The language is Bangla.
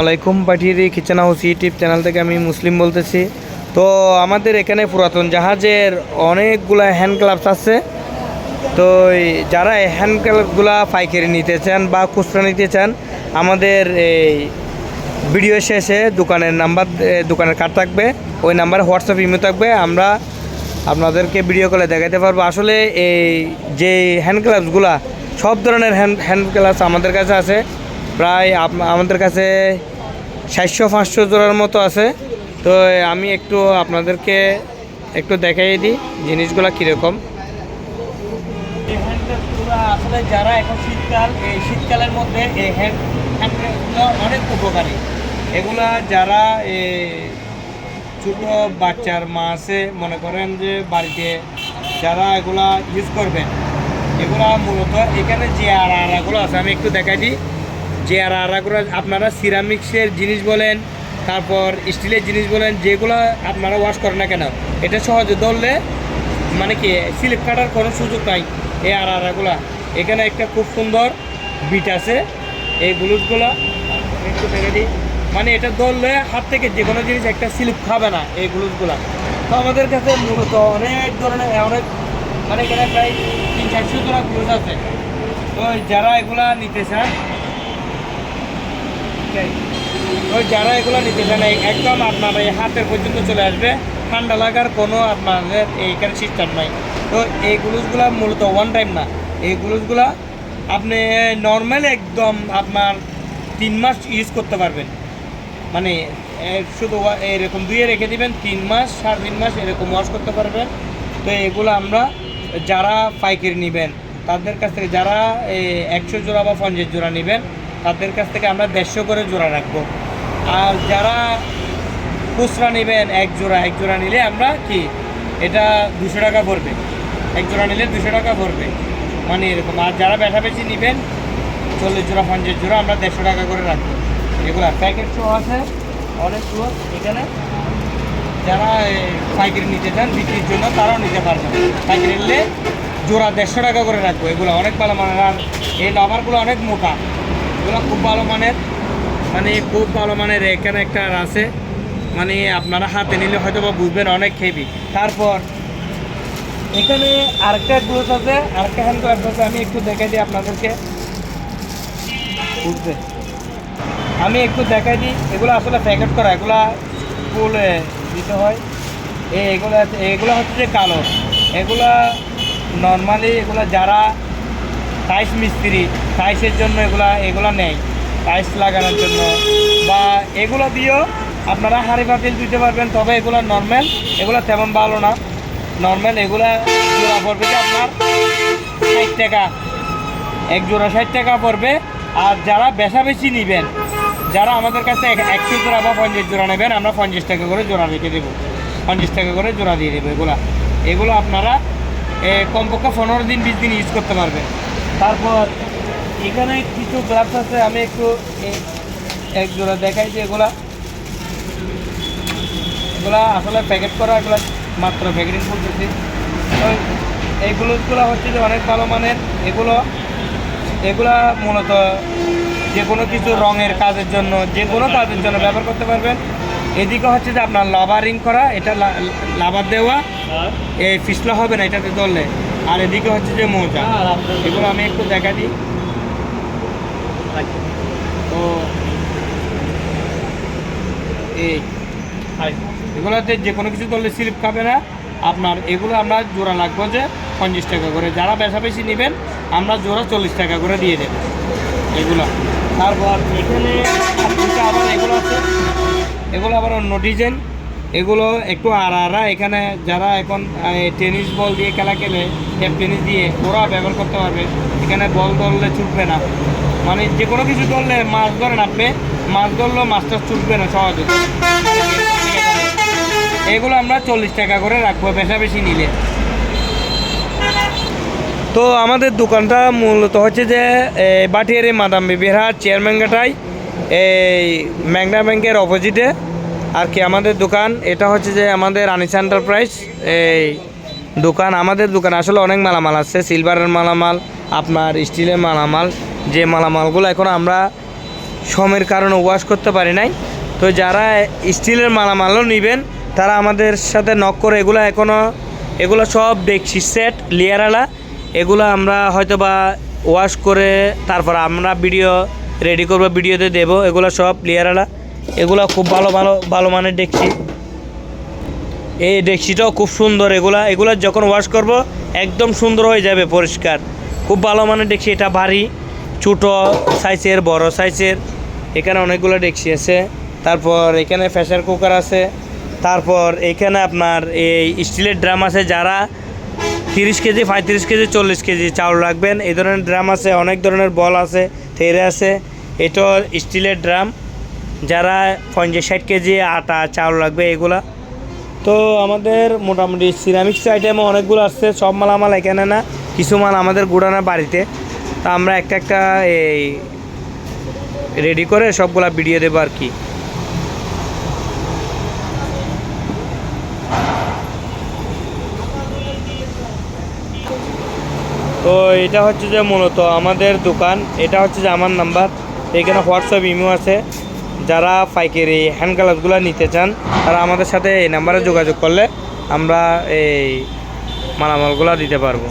আলাইকুম পাঠিয়ে কিচেন হাউস ইউটিউব চ্যানেল থেকে, আমি মুসলিম বলতেছি। তো আমাদের এখানে পুরাতন জাহাজের অনেকগুলা হ্যান্ড গ্লাভস আছে। তো যারা এই হ্যান্ড গ্লাভসগুলা পাইকারি নিতে চান বা খুচরা নিতে চান, আমাদের এই ভিডিও শেষে দোকানের নাম্বার দোকানের কার্ড থাকবে। ওই নাম্বারে হোয়াটসঅ্যাপ ইমেল থাকবে। আমরা আপনাদেরকে ভিডিও কলে দেখাতে পারব। আসলে এই যে হ্যান্ড গ্লাভসগুলা সব ধরনের হ্যান্ড হ্যান্ড গ্লাভস আমাদের কাছে আছে। প্রায় আমাদের কাছে সাতশো, পাঁচশো জোড়ার মতো আছে। তো আমি একটু আপনাদেরকে একটু দেখাই দিই জিনিসগুলো কীরকম। আসলে যারা এখন শীতকাল, এই শীতকালের মধ্যে এই হ্যান্ড অনেক উপকারী। এগুলা যারা ছোট বাচ্চার মা আছে, মনে করেন যে বাড়িতে যারা এগুলা ইউজ করবেন, এগুলা মূলত এখানে যে আর আরাগুলো আছে, আমি একটু দেখাই দিই। যে আর আরাগুলো আপনারা সিরামিক্সের জিনিস বলেন, তারপর স্টিলের জিনিস বলেন, যেগুলো আপনারা ওয়াশ করেন না কেন, এটা সহজে ধরলে মানে কি স্লিপ কাটার কোনো সুযোগ নাই এই আর আরাগুলা এখানে একটা খুব সুন্দর বিট আছে, এই ব্লুজগুলো একটু দিই। মানে এটা ধরলে হাত থেকে যে কোনো জিনিস একটা স্লিপ খাবে না এই ব্লুজগুলো তো আমাদের কাছে মূলত অনেক ধরনের, অনেক মানে এখানে প্রায় তিন চারশো ধরা ব্লুজ আছে। তো যারা এগুলা নিতে চান তো যারা এগুলো নিতে চান একদম আপনার এই হাতের পর্যন্ত চলে আসবে। ঠান্ডা লাগার কোনো আপনাদের এইখানে সিস্টেম নাই। তো এই গ্লুজগুলো মূলত ওয়ান টাইম না। এই গ্লুজগুলো আপনি নর্মাল একদম আপনার তিন মাস ইউজ করতে পারবেন। মানে শুধু এরকম দুয়ে রেখে দিবেন, তিন মাস, সাড়ে তিন মাস এরকম ওয়াশ করতে পারবেন। তো এগুলো আমরা যারা পাইকারি নেবেন, তাদের কাছ থেকে যারা একশো জোড়া বা পঞ্চাশ জোড়া নেবেন তাদের কাছ থেকে আমরা দেড়শো করে জোড়া রাখব। আর যারা খুচরা নেবেন, এক জোড়া এক জোড়া নিলে আমরা কি, এটা দুশো টাকা পড়বে। এক জোড়া নিলে দুশো টাকা পড়বে। মানে এরকম। আর যারা বেশি নেবেন, চল্লিশ জোড়া, পঞ্চাশ জোড়া, আমরা দেড়শো টাকা করে রাখব। এগুলো প্যাকেট শো আছে অনেকগুলো এখানে যারা পাইকারি নিতে চান, বিক্রির জন্য তারাও নিতে পারবেন। পাইকারি নিলে জোড়া দেড়শো টাকা করে রাখব। এগুলো অনেক ভালো মানে আর এই লাভারগুলো অনেক মোটা। এগুলো খুব ভালো মানের। মানে খুব ভালো মানের এখানে একটা আছে। মানে আপনারা হাতে নিলে হয়তো বা বুঝবেন অনেক হেভি তারপর এখানে আরেকটা গ্লোস আছে। আরেকটা হ্যান্ড গ্লাভস আছে আমি একটু দেখাই দিই আপনাদেরকে। বুঝবে আমি একটু দেখাই দিই। এগুলো আসলে প্যাকেট করা, এগুলা ফুল দিতে হয়। এগুলো এগুলো হচ্ছে যে কালো। এগুলা নর্মালি এগুলো যারা টাইস মিস্ত্রি টাইসের জন্য এগুলা এগুলা নেয় টাইস লাগানোর জন্য। বা এগুলো দিয়েও আপনারা হাঁড়ি পাতিল দিতে পারবেন, তবে এগুলো নর্মাল এগুলো তেমন ভালো না। নর্মাল এগুলা জোড়া পড়বে যে আপনার ষাট টাকা। এক জোড়া ষাট টাকা পড়বে। আর যারা বেশা বেশি নেবেন, যারা আমাদের কাছে এক- একশো জোড়া বা পঞ্চাশ জোড়া নেবেন, আমরা পঞ্চাশ টাকা করে জোড়া রেখে দেবো। পঞ্চাশ টাকা করে জোড়া দিয়ে দেবো এগুলা। এগুলো আপনারা কমপক্ষে পনেরো দিন, বিশ দিন ইউজ করতে পারবে। তারপর, এখানে কিছু গ্লাভস আছে, আমি একটু এক জোড়া দেখাই যে এগুলা। এগুলা আসলে প্যাকেট করা, এগুলা মাত্র প্যাকেটিং করতেছি। এই গ্লুজগুলো হচ্ছে যে অনেক ভালো মানের। এগুলো, এগুলা মূলত যে কোনো কিছু রঙের কাজের জন্য, যে কোনো কাজের জন্য ব্যবহার করতে পারবেন। এদিকে হচ্ছে যে আপনার লাভারিং করা, এটা লাভার দেওয়া। এই পিছলা হবে না এটাতে ধরলে। আর এদিকে হচ্ছে যে মোজা। এগুলো আমি একটু দেখা দিই। তো এই এগুলোতে যে কোনো কিছু ধরলে স্লিপ খাবে না। আপনার এগুলো আমরা জোড়া লাগবো যে পঞ্চাশ টাকা করে। যারা বেশা বেশি নেবেন আমরা জোড়া চল্লিশ টাকা করে দিয়ে দেবো। এগুলো। তারপর এখানে আবার এগুলো আছে। এগুলো আবার অন্য ডিজাইন। এগুলো একটু আড়া এখানে যারা এখন টেনিস বল দিয়ে খেলা খেলে ট্যাপ টেনিস দিয়ে, ওরা ব্যবহার করতে পারবে। এখানে বল ধরলে ছুটবে না। মানে যে কোনো কিছু ধরলে মাছ ধরেন আপনি মাছ ধরলেও মাছটা ছুটবে না সহজে। এগুলো আমরা চল্লিশ টাকা করে রাখব বেশা বেশি নিলে। তো আমাদের দোকানটা মূলত হচ্ছে যে বাটিয়ারি মাদাম বিবিরহাট চেয়ারম্যান ঘাটায় এই ম্যাগনা ব্যাংকের অপোজিটে আর কি আমাদের দোকান, এটা হচ্ছে যে আমাদের আনিস এন্টারপ্রাইজ এই দোকান, আমাদের দোকান, আসলে অনেক মালামাল আছে সিলভারের মালামাল, আপনার স্টিলের মালামাল, যে মালামালগুলো এখন আমরা সময়ের কারণে ওয়াশ করতে পারি নাই। তো যারা স্টিলের মালামালও নেবেন, তারা আমাদের সাথে নক করে এগুলো এখনও এগুলো সব দেখছি সেট লেয়ারালা, এগুলো আমরা হয়তো বা ওয়াশ করে তারপর আমরা ভিডিও রেডি করব ভিডিওতে দেবো, এগুলো সব লেয়ারালা। এগুলো খুব ভালো ভালো ভালো মানের দেখছি এই ডেকচিটাও খুব সুন্দর এগুলা। এগুলা যখন ওয়াশ করব, একদম সুন্দর হয়ে যাবে, পরিষ্কার। খুব ভালো মানের দেখছি এটা ভারী, ছোটো সাইজের বড় সাইজের এখানে অনেকগুলো ডেকচি আছে। তারপর এখানে প্রেসার কুকার আছে। তারপর এখানে আপনার এই স্টিলের ড্রাম আছে, যারা তিরিশ কেজি, পঁয়ত্রিশ কেজি, চল্লিশ কেজি চাউল রাখবেন। এই ধরনের ড্রাম আছে, অনেক ধরনের বল আছে থেরে আছে। এটা স্টিলের ড্রাম যারা পঞ্চাশ ষাট কেজি আটা, চাউল লাগবে, এগুলা। তো আমাদের মোটামুটি সিরামিক্স আইটেমও অনেকগুলো আসছে, সব মাল মালামাল এখানে না, কিছু মাল আমাদের গুড়ানা বাড়িতে। তা আমরা একটা একটা এই রেডি করে সবগুলা ভিডিও দেবো আর কি। তো এটা হচ্ছে যে মূলত আমাদের দোকান, এটা হচ্ছে যে আমার নাম্বার এখানে হোয়াটসঅ্যাপ ইমো আছে। যারা পাইকারি হ্যান্ড গ্লাভসগুলো নিতে চান, তারা আমাদের সাথে এই নাম্বারে যোগাযোগ করলে আমরা এই মালামালগুলো দিতে পারব।